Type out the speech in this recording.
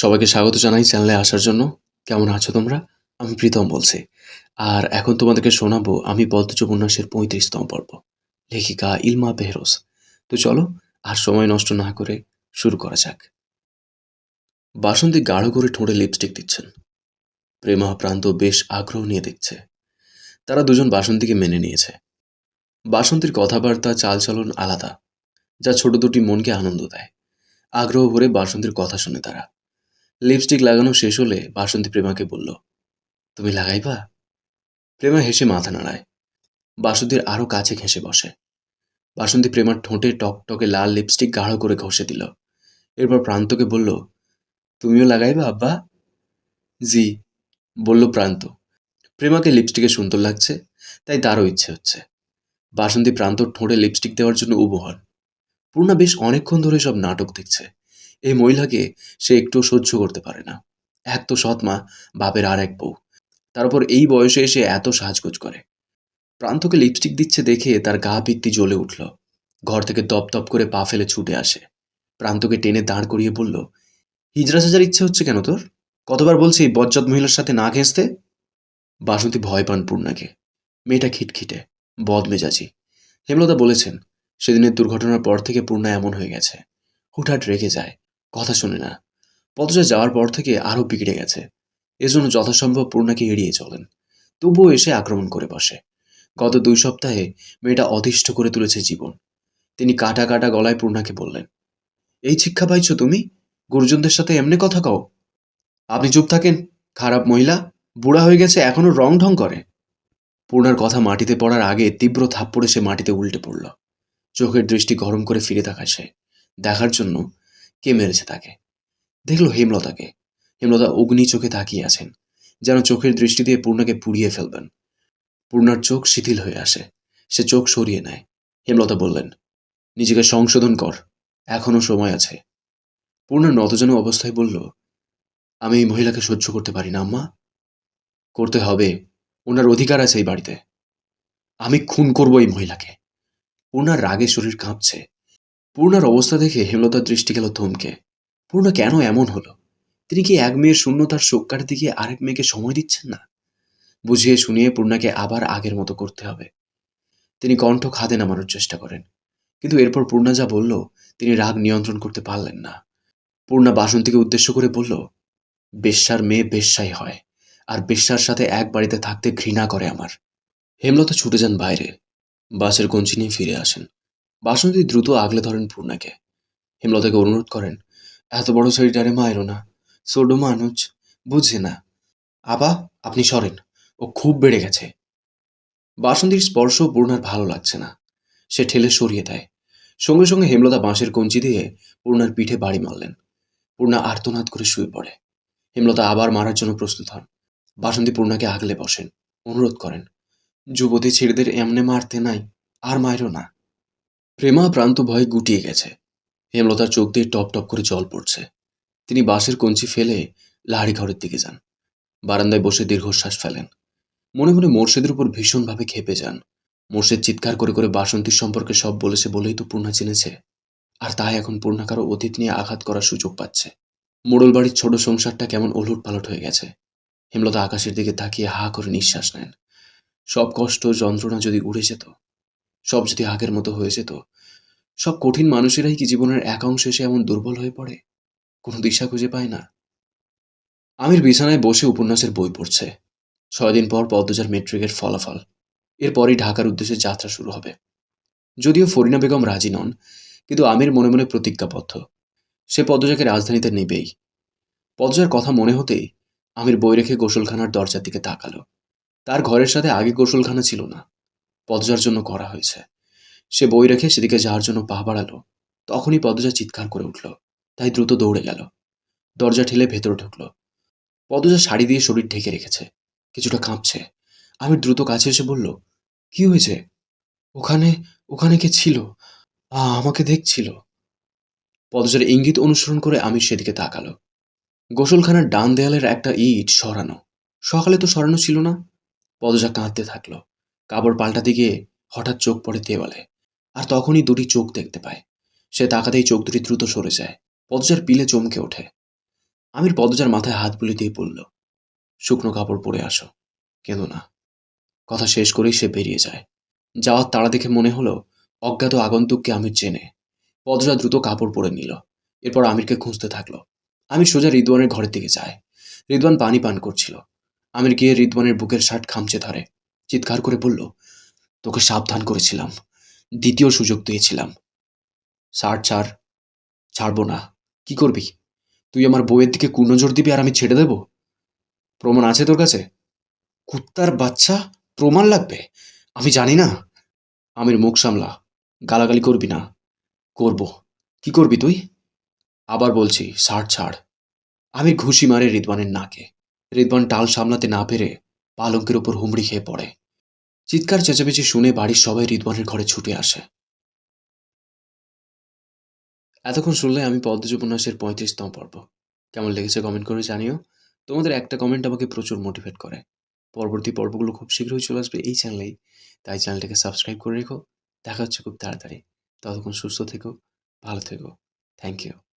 সবাইকে স্বাগত জানাই চ্যানেলে আসার জন্য। কেমন আছো তোমরা? আমি প্রীতম বলছি। আর এখন তোমাদেরকে শোনাবো আমি পদ্মজ উপন্যাসের পঁয়ত্রিশতম পর্ব, লেখিকা ইলমা বেহরোজ তো চলো আর সময় নষ্ট না করে শুরু করা যাক। বাসন্তী গাঢ় করে ঠোঁটে লিপস্টিক দিচ্ছেন। প্রেমা প্রান্ত বেশ আগ্রহ নিয়ে দেখছে। তারা দুজন বাসন্তীকে মেনে নিয়েছে। বাসন্তীর কথাবার্তা, চালচলন আলাদা, যা ছোট দুটি মনকে আনন্দ দেয়। আগ্রহ ভরে বাসন্তীর কথা শুনে তারা। লিপস্টিক লাগানো শেষ হলে বাসন্তী প্রেমাকে বলল, তুমি লাগাইবা? প্রেমা হেসে মাথা নাড়ায়। বাসন্তীর আরও কাছে ঘেঁষে বসে। বাসন্তী প্রেমার ঠোঁটে টকটকে লাল লিপস্টিক গাঢ় করে ঘষে দিল। এরপর প্রান্তকে বলল, তুমিও লাগাইবা, আব্বা? জি, বলল প্রান্ত। প্রেমাকে লিপস্টিকে সুন্দর লাগছে, তাই তারও ইচ্ছে হচ্ছে। বাসন্তী প্রান্তর ঠোঁটে লিপস্টিক দেওয়ার জন্য উবু হন পূর্ণা বেশ অনেকক্ষণ ধরে সব নাটক দেখছে। এই মহিলাকে সে একটু সহ্য করতে পারে না। এক তো সৎ মা, বাপের আর এক বউ। তার উপর এই বয়সে এসে এত সাজগোজ করে। প্রান্তকে লিপস্টিক দিচ্ছে দেখে তার গা ভিত্তি জ্বলে উঠল। ঘর থেকে দপ দপ করে পা ফেলে ছুটে আসে। প্রান্তকে টেনে দাঁড় করিয়ে বলল, হিজড়া সাজার ইচ্ছে হচ্ছে কেন তোর? কতবার বলছি বজ্জাত মহিলার সাথে না ঘেঁচতে বাসন্তী ভয় পান পূর্ণাকে। মেয়েটা খিটখিটে, বদমেজাজি। হেমলতা বলেছেন, সেদিনের দুর্ঘটনার পর থেকে পূর্ণা এমন হয়ে গেছে। হুটহাট রেগে যায়। কথা শোনে না। পথজা যাওয়ার পর থেকে আরও বিগড়ে গেছে। এজন্য যথাসম্ভব পূর্ণাকে এড়িয়ে চলেন। তবুও এসে আক্রমণ করে বসে। গত দুই সপ্তাহে মেয়েটা অতিষ্ঠ করে তুলেছে জীবন। তিনি কাটা কাটা গলায় পূর্ণাকে বললেন, এই শিক্ষা পাইছো তুমি? গুরুজনদের সাথে এমনি কথা কও। আপনি চুপ থাকেন, খারাপ মহিলা, বুড়া হয়ে গেছে, এখনও রং ঢং করে। পূর্ণার কথা মাটিতে পড়ার আগে তীব্র থাপ্পড়ে সে মাটিতে উল্টে পড়ল। চোখের দৃষ্টি গরম করে ফিরে তাকায় সে। দেখার জন্য কে মেরেছে তাকে? দেখল হেমলতাকে। হেমলতা অগ্নি চোখে তাকিয়ে আছেন, যেন চোখের দৃষ্টি দিয়ে পূর্ণাকে পুড়িয়ে ফেলবেন। পূর্ণার চোখ শিথিল হয়ে আসে, সে চোখ সরিয়ে নেয়। হেমলতা বললেন, নিজেকে সংশোধন কর, এখনও সময় আছে। পূর্ণার নতজন অবস্থায় বলল, আমি এই মহিলাকে সহ্য করতে পারি না, আম্মা। করতে হবে, ওনার অধিকার আছে এই বাড়িতে। আমি খুন করব এই মহিলাকে। পূর্ণার রাগে শরীর কাঁপছে। পূর্ণার অবস্থা দেখে হেমলতার দৃষ্টি গেল থমকে। পূর্ণা কেন এমন হলো? তিনি কি এক মেয়ের শূন্যতার শোকার দিকে আরেক মেয়েকে সময় দিচ্ছেন না? বুঝিয়ে শুনিয়ে পূর্ণাকে আবার আগের মতো করতে হবে। তিনি কণ্ঠ খাদে নামানোর চেষ্টা করেন। কিন্তু এরপর পূর্ণা যা বলল, তিনি রাগ নিয়ন্ত্রণ করতে পারলেন না। পূর্ণা বাসন্তীকে উদ্দেশ্য করে বলল, বেশ্যার মেয়ে বেশ্যাই হয়, আর বেশ্যার সাথে এক বাড়িতে থাকতে ঘৃণা করে আমার। হেমলতা ছুটে যান বাইরে। বাসের কঞ্চি নিয়ে ফিরে আসেন। বাসন্তী দ্রুত আগলে ধরেন পূর্ণাকে। হেমলতাকে অনুরোধ করেন, এত বড় শরীরটারে মায়েরও না। সোডো মানুষ বুঝে না। আবা, আপনি সরেন। ও খুব বেড়ে গেছে। বাসন্তীর স্পর্শ পূর্ণার ভালো লাগছে না। সে ঠেলে সরিয়ে দেয়। সঙ্গে সঙ্গে হেমলতা বাঁশের কঞ্চি দিয়ে পূর্ণার পিঠে বাড়ি মারলেন। পূর্ণা আর্তনাদ করে শুয়ে পড়ে। হেমলতা আবার মারার জন্য প্রস্তুত হন। বাসন্তী পূর্ণাকে আগলে বসেন, অনুরোধ করেন, যুবতী ছেলেদের এমনে মারতে নাই, আর মায়েরও না। প্রেমা প্রান্ত ভয়ে গুটিয়ে গেছে। হেমলতার চোখ দিয়ে টপ টপ করে জল পড়ছে। তিনি বাঁশের কঞ্চি ফেলে লাহারি ঘরের দিকে যান। বারান্দায় বসে দীর্ঘশ্বাস ফেলেন। মনে মনে মোর্শেদের উপর ভীষণভাবে খেপে যান। মোর্শেদ চিৎকার করে করে বাসন্তীর সম্পর্কে সব বলেছে বলেই তো পূর্ণা চিনেছে। আর তাই এখন পূর্ণাকারও অতীত নিয়ে আঘাত করার সুযোগ পাচ্ছে। মোড়ল বাড়ির ছোট সংসারটা কেমন ওলট পালট হয়ে গেছে। হেমলতা আকাশের দিকে তাকিয়ে হা করে নিঃশ্বাস নেন। সব কষ্ট যন্ত্রণা যদি উড়ে যেত সব যদি আগের মতো হয়ে যেত, সব কঠিন মানুষেরাই কি জীবনের এক অংশ এসে এমন দুর্বল হয়ে পড়ে? কোনো দিশা খুঁজে পায় না। আমির বিছানায় বসে উপন্যাসের বই পড়ছে। ছয় দিন পর পদ্মজার মেট্রিকের ফলাফল। এরপরই ঢাকার উদ্দেশ্যে যাত্রা শুরু হবে। যদিও ফরিনা বেগম রাজি নন, কিন্তু আমির মনে মনে প্রতিজ্ঞাবদ্ধ। সে পদ্মজাকে রাজধানীতে নেবেই। পদ্মজার কথা মনে হতেই আমির বই রেখে গোসলখানার দরজার দিকে তাকালো। তার ঘরের সাথে আগে গোসলখানা ছিল না। পদ্মজার জন্য করা হয়েছে। সে বই রেখে সেদিকে যাওয়ার জন্য পা বাড়ালো। তখনই পদজা চিৎকার করে উঠল। তাই দ্রুত দৌড়ে গেল। দরজা ঠেলে ভেতরে ঢুকলো। পদজা শাড়ি দিয়ে শরীর ঢেকে রেখেছে। কিছুটা কাঁপছে। আমি দ্রুত কাছে এসে বলল, কি হয়েছে? ওখানে ওখানে কে ছিল? আমাকে দেখছিল। পদজার ইঙ্গিত অনুসরণ করে আমি সেদিকে তাকালো। গোসলখানার ডান দেয়ালের একটা ইট সরানো। সকালে তো সরানো ছিল না। পদজা কাঁদতে থাকল। কাপড় পাল্টাতে গিয়ে হঠাৎ চোখ পড়ে দেওয়ালে আর তখনই দুটি চোখ দেখতে পায়। সে তাকাতেই চোখ দুটি দ্রুত সরে যায়। পদজার পিলে চমকে ওঠে। আমির পদজার মাথায় হাত বুলিয়ে দিয়ে বলল, শুকনো কাপড় পরে আসো, কেঁদো না। কথা শেষ করেই সে বেরিয়ে যায়। যাওয়ার তাড়া দেখে মনে হলো, অজ্ঞাত আগন্তুককে আমির চেনে। পদজা দ্রুত কাপড় পরে নিল। এরপর আমিরকে খুঁজতে থাকল। আমির সোজা রিদওয়ানের ঘরের দিকে যায়। রিদওয়ান পানি পান করছিল। আমির গিয়ে রিদওয়ানের বুকের শার্ট খামচে ধরে। চিৎকার করে বলল, তোকে সাবধান করেছিলাম। দ্বিতীয় সুযোগ দিয়েছিলাম। শার্ট ছাড়, ছাড়বো না। কি করবি? তুই আমার বউয়ের দিকে কুনজর দিবি আর আমি ছেড়ে দেব? প্রমাণ আছে তোর কাছে? কুত্তার বাচ্চা? প্রমাণ লাগবে? আমি জানি না। আমির মুখ সামলা, গালাগালি করবি না। করব। কি করবি তুই? আবার বলছি ছাড় ছাড়। আমির ঘুষি মারে রিদওয়ানের নাকে। রিদওয়ান টাল সামলাতে না পেরে পালঙ্কের ওপর হুমড়ি খেয়ে পড়ে। চিৎকার, চেঁচামেচি শুনে বাড়ির সবাই রিদওয়ানের ঘরে ছুটে আসে। এতক্ষণ শুনলে আমি পদ্মজ উপন্যাসের পঁয়ত্রিশতম পর্ব। কেমন লেগেছে কমেন্ট করে জানিও। তোমাদের একটা কমেন্ট আমাকে প্রচুর মোটিভেট করে। পরবর্তী পর্বগুলো খুব শীঘ্রই চলে আসবে এই চ্যানেলেই তাই চ্যানেলটাকে সাবস্ক্রাইব করে রেখো। দেখা হচ্ছে খুব তাড়াতাড়ি। ততক্ষণ সুস্থ থেকো, ভালো থেকো। Thank you